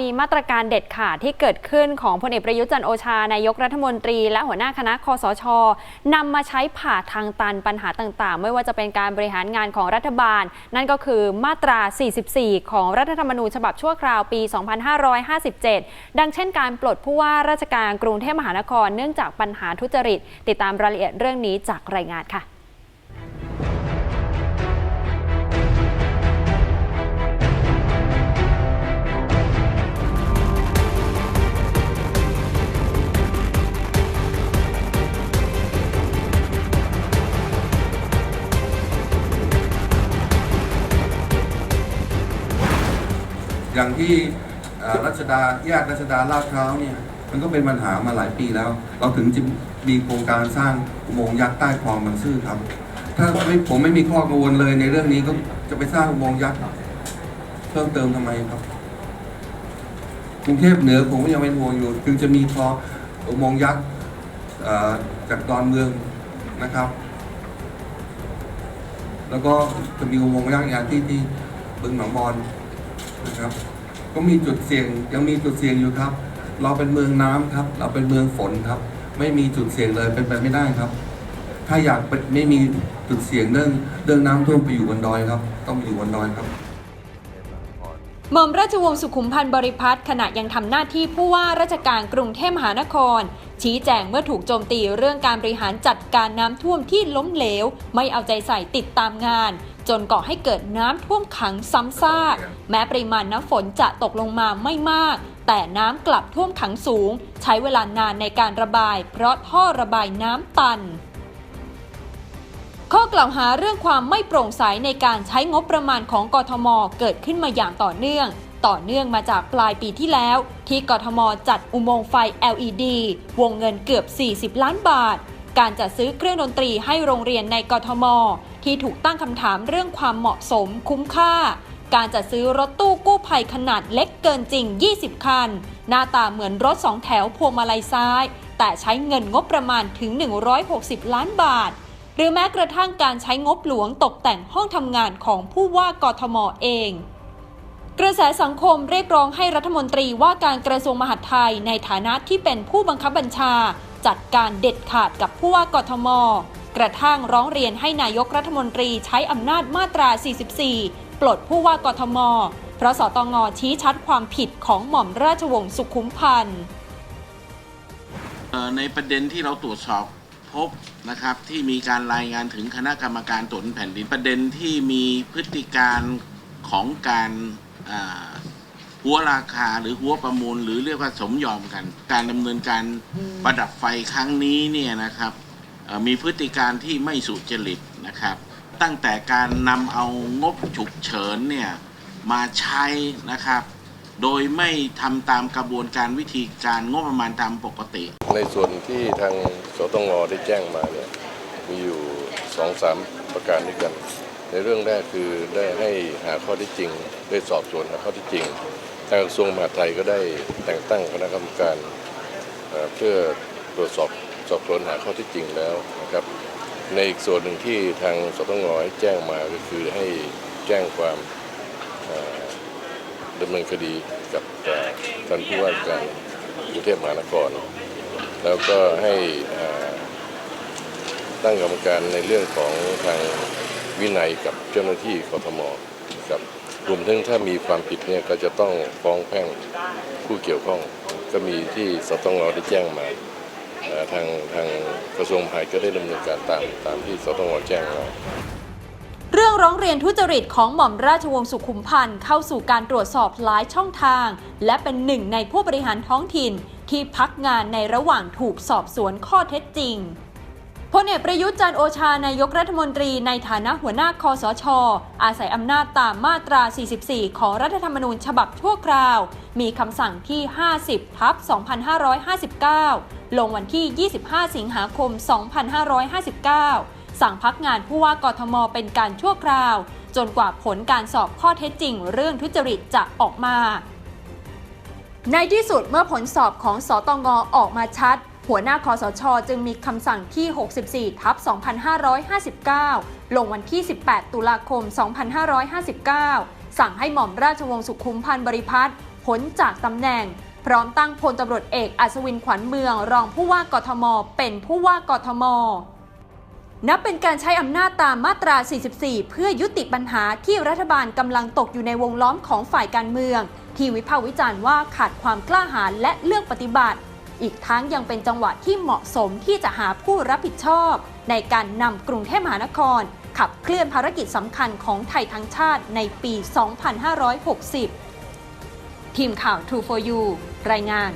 มีมาตรการเด็ดขาดที่เกิดขึ้นของพลเอกประยุทธ์จันโอชานายกรัฐมนตรี และหัวหน้าคณะคอสชนำมาใช้ผ่าทางตันปัญหาต่างๆ ไม่ว่าจะเป็นการบริหารงานของรัฐบาล นั่นก็คือมาตรา 44 ของรัฐธรรมนูญฉบับชั่วคราวปี 2557 ดังเช่นการปลดผู้ว่าราชการกรุงเทพมหานครเนื่องจากปัญหาทุจริต ติดตามรายละเอียดเรื่องนี้จากรายงานค่ะ อย่างที่รัชดาแยกรัชดาลาดพร้าวเนี่ย มันก็เป็นปัญหามาหลายปีแล้ว เราถึงจะมีโครงการสร้างอุโมงค์ยักษ์ใต้คลองบางซื่อครับ ถ้าไม่ผมไม่มีข้อกังวลเลยในเรื่องนี้ก็จะไปสร้างอุโมงค์ยักษ์เพิ่มเติมทำไมครับกรุงเทพเหนือผมก็ยังเป็นห่วงอยู่ถึงจะมีคลองอุโมงค์ยักษ์จากดอนเมืองนะครับ แล้วก็จะมีอุโมงค์ยักษ์อีกอันที่ที่บึงหนองบอน นะครับ ก็มีจุดเสี่ยงยังมีจุดเสี่ยงอยู่ครับ เราเป็นเมืองน้ำครับ เราเป็นเมืองฝนครับ ไม่มีจุดเสี่ยงเลยเป็นไปไม่ได้ครับ ถ้าอยากไม่มีจุดเสี่ยงเรื่องเรื่องน้ำท่วมไปอยู่บนดอยครับ ต้องอยู่บนดอยครับหม่อมราชวงศ์สุขุมพันธ์บริพัตรขณะยังทำหน้าที่ผู้ว่าราชการกรุงเทพมหานคร ชี้แจงเมื่อถูกโจมตีเรื่องการบริหารจัดการน้ำท่วมที่ล้มเหลว ไม่เอาใจใส่ติดตามงาน จนก่อให้เกิดน้ำท่วมขังซ้ำซากแม้ปริมาณน้ำฝนจะตกลงมาไม่มาก แต่น้ำกลับท่วมขังสูง ใช้เวลานานในการระบาย เพราะท่อระบายน้ำตัน ข้อกล่าวหาเรื่องความไม่โปร่งใสในการใช้งบประมาณของกทม เกิดขึ้นมาอย่างต่อเนื่องต่อเนื่องมาจากปลายปีที่แล้ว ที่กทมจัดอุโมงค์ไฟ LED วงเงินเกือบ 40 ล้านบาท การจัดซื้อเครื่องดนตรีให้โรงเรียนในกทม ที่ถูกตั้งคำถามเรื่องความเหมาะสมคุ้มค่า การจัดซื้อรถตู้กู้ภัยขนาดเล็กเกินจริง 20 คัน หน้าตาเหมือนรถสองแถวพวงมาลัยซ้าย แต่ใช้เงินงบประมาณถึง 160 ล้านบาท หรือแม้กระทั่งการใช้งบหลวงตกแต่งห้องทำงานของผู้ว่ากทมเองกระแสสังคมเรียกร้องให้รัฐมนตรีว่าการกระทรวงมหาดไทยในฐานะที่เป็นผู้บังคับบัญชา จัดการเด็ดขาดกับผู้ว่ากทม กระทั่งร้องเรียนให้นายกรัฐมนตรีใช้อำนาจมาตรา 44 ปลดผู้ว่ากทม เพราะสตงชี้ชัดความผิดของหม่อมราชวงศ์สุขุมพันธ์เอ่อในประเด็นที่เราตรวจสอบพบนะครับที่มีการรายงานถึงคณะกรรมการตรวจแผ่นดินประเด็นที่มีพฤติการของการหัวราคาหรือหัวประมูลหรือเรียกว่าสมยอมกัน การดำเนินการประดับไฟครั้งนี้เนี่ยนะครับ มีพฤติการที่ไม่สุจริตนะครับ ตั้งแต่การนำเอางบฉุกเฉินเนี่ยมาใช้นะครับ โดยไม่ทำตามกระบวนการวิธีการงบประมาณตามปกติ ในส่วนที่ทางสตงได้แจ้งมาเนี่ยมีอยู่สองสามประการด้วยกัน ในเรื่องแรกคือได้ให้หาข้อที่จริง ได้สอบสวนหาข้อที่จริง ทางกระทรวงมหาดไทยก็ได้แต่งตั้งคณะกรรมการเอ่อเพื่อตรวจสอบ สอบสวนหาข้อที่จริงแล้วนะครับ ในอีกส่วนหนึ่งที่ทางสตงให้แจ้งมาก็คือให้แจ้งความดำเนินคดีกับท่านผู้ว่าการกรุงเทพมหานคร แล้วก็ให้ตั้งกรรมการในเรื่องของทางวินัยกับเจ้าหน้าที่กทมนะครับรวมทั้งถ้ามีความผิดเนี่ยก็จะต้องฟ้องแพ่งผู้เกี่ยวข้อง ก็มีที่สตงได้แจ้งมา ทางทางกระทรวงมหาดไทยก็ได้ดำเนินการตามตามที่สตงแจ้งมาเรื่องร้องเรียนทุจริตของหม่อมราชวงศ์สุขุมพันธ์เข้าสู่การตรวจสอบหลายช่องทาง และเป็นหนึ่งในผู้บริหารท้องถิ่น ที่พักงานในระหว่างถูกสอบสวนข้อเท็จจริงพลเอกประยุทธ์จันโอชานายกรัฐมนตรีในฐานะหัวหน้าคอสช อาศัยอำนาจตามมาตรา 44 ของรัฐธรรมนูญฉบับชั่วคราว มีคำสั่งที่ 50 ทับ 2559 ลงวันที่ 25 สิงหาคม 2559 สั่งพักงานผู้ว่ากทมเป็นการชั่วคราว จนกว่าผลการสอบข้อเท็จจริง เรื่องทุจริตจะออกมา ในที่สุดเมื่อผลสอบของสตงออกมาชัด หัวหน้าคอสช จึงมีคำสั่งที่ 64 ทับ 2559 ลงวันที่ 18 ตุลาคม 2559 สั่งให้หม่อมราชวงศ์สุขุมพันธ์บริพัตรพ้นจากตำแหน่ง พร้อมตั้งพลตำรวจเอกอัศวินขวัญเมือง รองผู้ว่ากทม เป็นผู้ว่ากทม นับเป็นการใช้อำนาจตามมาตรา 44 เพื่อยุติปัญหาที่รัฐบาลกำลังตกอยู่ในวงล้อมของฝ่ายการเมือง ที่วิพากษ์วิจารณ์ว่าขาดความกล้าหาญและเลือกปฏิบัติ อีกทั้งยังเป็นจังหวะที่เหมาะสมที่จะหาผู้รับผิดชอบ ในการนำกรุงเทพมหานคร ขับเคลื่อนภารกิจสำคัญของไทยทั้งชาติในปี 2560 ทีมข่าว True for You รายงาน